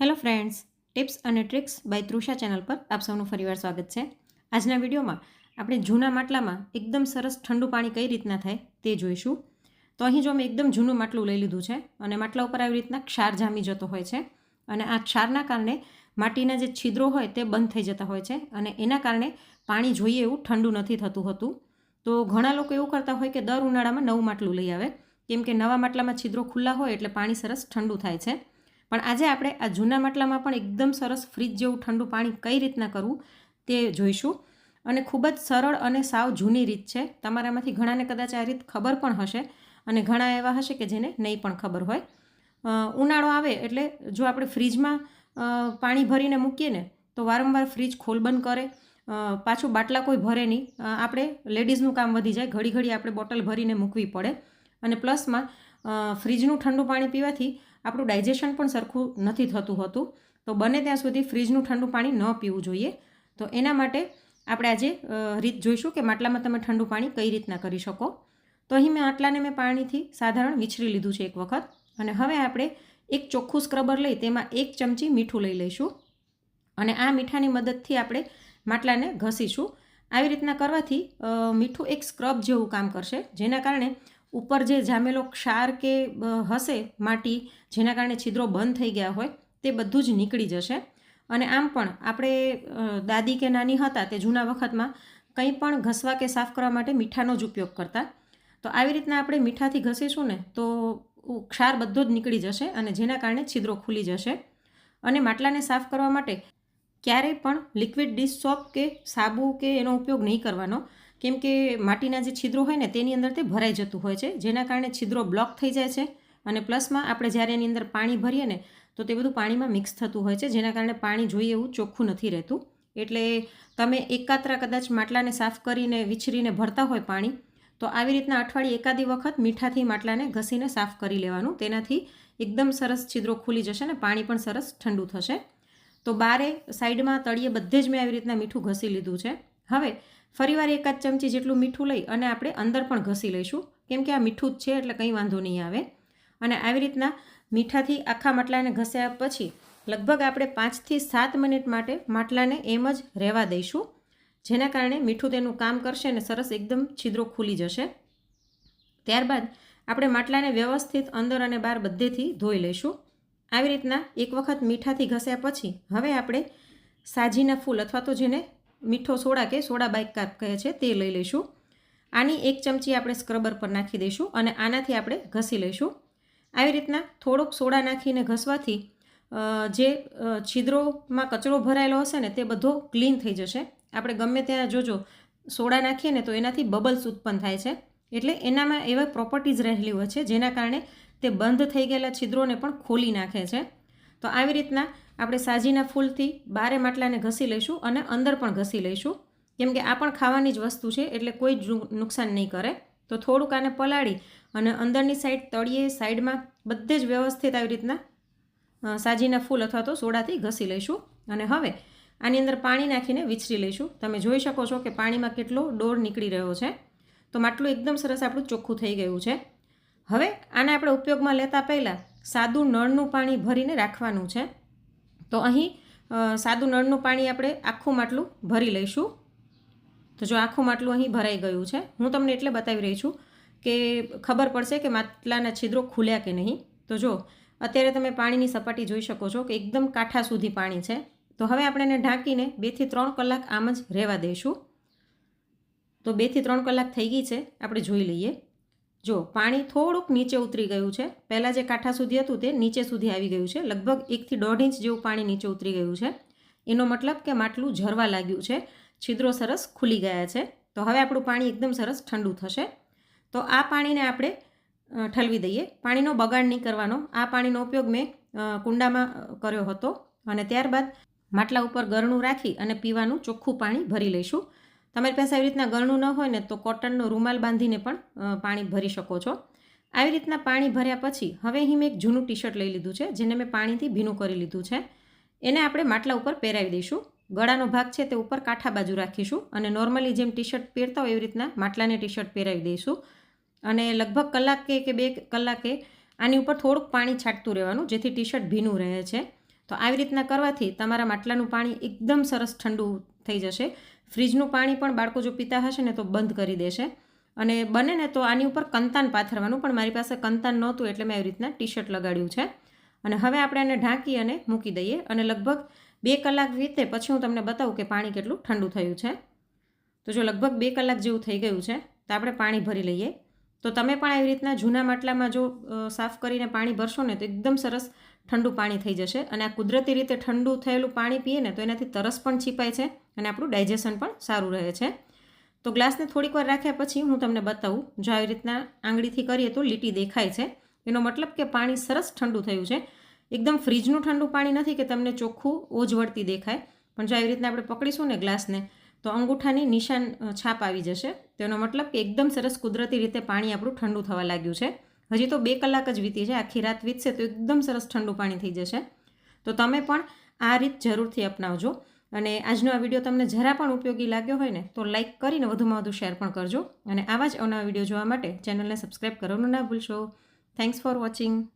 Hello friends tips અને tricks by Trusha channel પર આપ સૌનું ફરીવાર સ્વાગત છે. આજના વિડીયોમાં આપણે જૂના માટલામાં એકદમ સરસ ઠંડુ પાણી કઈ રીતના થાય તે જોઈશું. તો અહીં જો મેં એકદમ જૂનું માટલું લઈ લીધું છે અને માટલા ઉપર આવી રીતના ક્ષાર જામી જતો હોય છે અને આ ક્ષારના કારણે માટીના જે છિદ્રો હોય તે બંધ થઈ જતા હોય છે અને એના કારણે પાણી જોઈએ એવું ઠંડુ નથી થતું હતું. તો ઘણા લોકો એવું કરતા હોય કે દર ઉનાળામાં નવું માટલું લઈ આવે. કેમ કે નવા માટલામાં છિદ્રો ખુલ્લા હોય એટલે પાણી સરસ ઠંડુ થાય છે. પણ આજે આપણે આ જૂના માટલામાં પણ એકદમ સરસ ફ્રીજ જેવું ઠંડુ પાણી કઈ રીતના કરવું તે જોઈશું. અને ખૂબ જ સરળ અને સાવ જૂની રીત છે. તમારામાંથી ઘણાને કદાચ આ રીત ખબર પણ હશે અને ઘણા એવા હશે કે જેને નહીં પણ ખબર હોય. ઉનાળો આવે એટલે જો આપણે ફ્રીજમાં પાણી ભરીને મૂકીએ ને, તો વારંવાર ફ્રીજ ખોલબંધ કરે. પાછું બાટલા કોઈ ભરે નહીં. આપણે લેડીઝનું કામ વધી જાય. ઘડી ઘડી આપણે બોટલ ભરીને મૂકવી પડે. અને પ્લસમાં ફ્રીજનું ઠંડુ પાણી પીવાથી આપણું ડાયજેશન પણ સરખું નથી થતું હોતું. તો બને ત્યાં સુધી ફ્રીજનું ઠંડુ પાણી ન પીવું જોઈએ. તો એના માટે આપણે આજે રીત જોઈશું કે માટલામાં તમે ઠંડુ પાણી કઈ રીતના કરી શકો. તો અહીં મેં આટલાને મેં પાણીથી સાધારણ વિછરી લીધું છે એક વખત. અને હવે આપણે એક ચોખ્ખું સ્ક્રબર લઈ, તેમાં એક ચમચી મીઠું લઈ લઈશું. અને આ મીઠાની મદદથી આપણે માટલાને ઘસીશું. આવી રીતના કરવાથી મીઠું એક સ્ક્રબ જેવું કામ કરશે. જેના કારણે ઉપર જે જામેલો ક્ષાર કે હશે માટી, જેના કારણે છિદ્રો બંધ થઈ ગયા હોય, તે બધું જ નીકળી જશે. અને આમ પણ આપણે દાદી કે નાની હતા તે જૂના વખતમાં કંઈ પણ ઘસવા કે સાફ કરવા માટે મીઠાનો જ ઉપયોગ કરતા. તો આવી રીતના આપણે મીઠાથી ઘસીશું ને, તો ક્ષાર બધો જ નીકળી જશે અને જેના કારણે છિદ્રો ખુલી જશે. અને માટલાને સાફ કરવા માટે ક્યારેય પણ લિક્વિડ ડિશ સોપ કે સાબુ કે એનો ઉપયોગ નહીં કરવાનો. કેમ કે માટીના જે છિદ્રો હોય ને, તેની અંદર તે ભરાઈ જતું હોય છે, જેના કારણે છિદ્રો બ્લોક થઈ જાય છે. અને પ્લસમાં આપણે જ્યારે એની અંદર પાણી ભરીએ ને, તો તે બધું પાણીમાં મિક્સ થતું હોય છે, જેના કારણે પાણી જોઈએ એવું ચોખ્ખું નથી રહેતું. એટલે તમે એકાત્રા કદાચ માટલાને સાફ કરીને, વિછરીને ભરતા હોય પાણી, તો આવી રીતના અઠવાડિયે એકાદી વખત મીઠાથી માટલાને ઘસીને સાફ કરી લેવાનું. તેનાથી એકદમ સરસ છિદ્રો ખુલી જશે ને, પાણી પણ સરસ ઠંડુ થશે. તો બારે સાઈડમાં તળિયે બધે જ મેં આવી રીતના મીઠું ઘસી લીધું છે. હવે ફરીવાર એકાદ ચમચી જેટલું મીઠું લઈ અને આપણે અંદર પણ ઘસી લઈશું. કેમ કે આ મીઠું જ છે, એટલે કંઈ વાંધો નહીં આવે. અને આવી રીતના મીઠાથી આખા માટલાને ઘસ્યા પછી લગભગ આપણે પાંચથી સાત મિનિટ માટે માટલાને એમ જ રહેવા દઈશું, જેના કારણે મીઠું તેનું કામ કરશે અને સરસ એકદમ છિદ્રો ખુલી જશે. ત્યારબાદ આપણે માટલાને વ્યવસ્થિત અંદર અને બહાર બધેથી ધોઈ લઈશું. આવી રીતના એક વખત મીઠાથી ઘસ્યા પછી હવે આપણે સાજીના ફૂલ અથવા તો જેને મીઠો સોડા કે સોડા બાઇકાર્પ કહે છે તે લઈ લઈશું. આની એક ચમચી આપણે સ્ક્રબર પર નાખી દઈશું અને આનાથી આપણે ઘસી લઈશું. આવી રીતના થોડોક સોડા નાખીને ઘસવાથી જે છિદ્રોમાં કચરો ભરાયેલો હશે ને તે બધો ક્લીન થઈ જશે. આપણે ગમે ત્યાં જોજો, સોડા નાખીએ ને તો એનાથી બબલ્સ ઉત્પન્ન થાય છે. એટલે એનામાં એવા પ્રોપર્ટીઝ રહેલી હોય છે જેના કારણે તે બંધ થઈ ગયેલા છિદ્રોને પણ ખોલી નાખે છે. તો આવી રીતના આપણે સાજીના ફૂલથી બારે માટલાને ઘસી લઈશું અને અંદર પણ ઘસી લઈશું. કેમ કે આ પણ ખાવાની જ વસ્તુ છે, એટલે કોઈ જ નુકસાન નહીં કરે. તો થોડુંક આને પલાળી અને અંદરની સાઈડ તળિયે સાઈડમાં બધે જ વ્યવસ્થિત આવી રીતના સાજીના ફૂલ અથવા તો સોડાથી ઘસી લઈશું. અને હવે આની અંદર પાણી નાખીને વિછરી લઈશું. તમે જોઈ શકો છો કે પાણીમાં કેટલો ડોર નીકળી રહ્યો છે. તો માટલું એકદમ સરસ આપણું ચોખ્ખું થઈ ગયું છે. હવે આને આપણે ઉપયોગમાં લેતા પહેલાં સાદું નળનું પાણી ભરીને રાખવાનું છે. તો અહીં સાદું નળનું પાણી આપણે આખું માટલું ભરી લઈશું. તો જો આખું માટલું અહીં ભરાઈ ગયું છે, હું તમને એટલે બતાવી રહી છું કે ખબર પડશે કે માટલાના છિદ્રો ખુલ્યા કે નહીં. તો જો, અત્યારે તમે પાણીની સપાટી જોઈ શકો છો કે એકદમ કાંઠા સુધી પાણી છે. તો હવે આપણે એને ઢાંકીને બેથી ત્રણ કલાક આમ જ રહેવા દઈશું. તો બેથી ત્રણ કલાક થઈ ગઈ છે, આપણે જોઈ લઈએ. જો, પાણી થોડુંક નીચે ઉતરી ગયું છે. પહેલાં જે કાંઠા સુધી હતું તે નીચે સુધી આવી ગયું છે. લગભગ એકથી દોઢ ઇંચ જેવું પાણી નીચે ઉતરી ગયું છે. એનો મતલબ કે માટલું ઝરવા લાગ્યું છે. છિદ્રો સરસ ખુલી ગયા છે. તો હવે આપણું પાણી એકદમ સરસ ઠંડુ થશે. તો આ પાણીને આપણે ઠલવી દઈએ. પાણીનો બગાડ નહીં કરવાનો. આ પાણીનો ઉપયોગ મેં કુંડામાં કર્યો હતો. અને ત્યારબાદ માટલા ઉપર ગરણું રાખી અને પીવાનું ચોખ્ખું પાણી ભરી લઈશું. તમારી પાસે આવી રીતના ગરણું ન હોય ને તો કોટનનો રૂમાલ બાંધીને પણ પાણી ભરી શકો છો. આવી રીતના પાણી ભર્યા પછી હવે અહીં મેં એક જૂનું ટી શર્ટ લઈ લીધું છે, જેને મેં પાણીથી ભીનું કરી લીધું છે. એને આપણે માટલા ઉપર પહેરાવી દઈશું. ગળાનો ભાગ છે તે ઉપર કાંઠા બાજુ રાખીશું અને નોર્મલી જેમ ટી શર્ટ પહેરતા હોય એવી રીતના માટલાને ટી શર્ટ પહેરાવી દઈશું. અને લગભગ કલાકે કે બે કલાકે આની ઉપર થોડુંક પાણી છાંટતું રહેવાનું, જેથી ટી શર્ટ ભીનું રહે છે. તો આવી રીતના કરવાથી તમારા માટલાનું પાણી એકદમ સરસ ઠંડુ થઈ જશે. ફ્રીજનું પાણી પણ બાળકો જો પીતા હશે ને તો બંધ કરી દેશે. અને બને ને તો આની ઉપર કંતાન પાથરવાનું, પણ મારી પાસે કંતાન નહોતું એટલે મેં આવી રીતના ટી શર્ટ લગાડ્યું છે. અને હવે આપણે એને ઢાંકી અને મૂકી દઈએ. અને લગભગ બે કલાક વીતે પછી હું તમને બતાવું કે પાણી કેટલું ઠંડુ થયું છે. તો જો લગભગ બે કલાક જેવું થઈ ગયું છે, તો આપણે પાણી ભરી લઈએ. તો તમે પણ આવી રીતના જૂના માટલામાં જો સાફ કરીને પાણી ભરશો ને તો એકદમ સરસ ઠંડુ પાણી થઈ જશે અને આ કુદરતી રીતે ઠંડુ થયેલું પાણી પીએ ને તો એનાથી તરસ પણ છીપાય છે અને આપણું ડાયજેશન પણ સારું રહે છે. તો ગ્લાસને થોડીક વાર રાખ્યા પછી હું તમને બતાવું, જો આવી રીતના આંગળીથી કરીએ તો લીટી દેખાય છે. એનો મતલબ કે પાણી સરસ ઠંડુ થયું છે. એકદમ ફ્રીજનું ઠંડુ પાણી નથી કે તમને ચોખ્ખું ઓજવળતી દેખાય. પણ જો આવી રીતના આપણે પકડીશું ને ગ્લાસને તો અંગૂઠાની નિશાન છાપ આવી જશે. તેનો મતલબ કે એકદમ સરસ કુદરતી રીતે પાણી આપણું ઠંડુ થવા લાગ્યું છે. હજી તો બે કલાક જ વીતી છે, આખી રાત વીતશે તો એકદમ સરસ ઠંડુ પાણી થઈ જશે. તો તમે પણ આ રીત જરૂરથી અપનાવજો. અને આજનો આ વીડિયો તમને જરા પણ ઉપયોગી લાગ્યો હોય ને, તો લાઇક કરીને વધુમાં વધુ શેર પણ કરજો. અને આવા જ અવનવા વીડિયો જોવા માટે ચેનલને સબસ્ક્રાઈબ કરવાનું ના ભૂલશો. Thanks for watching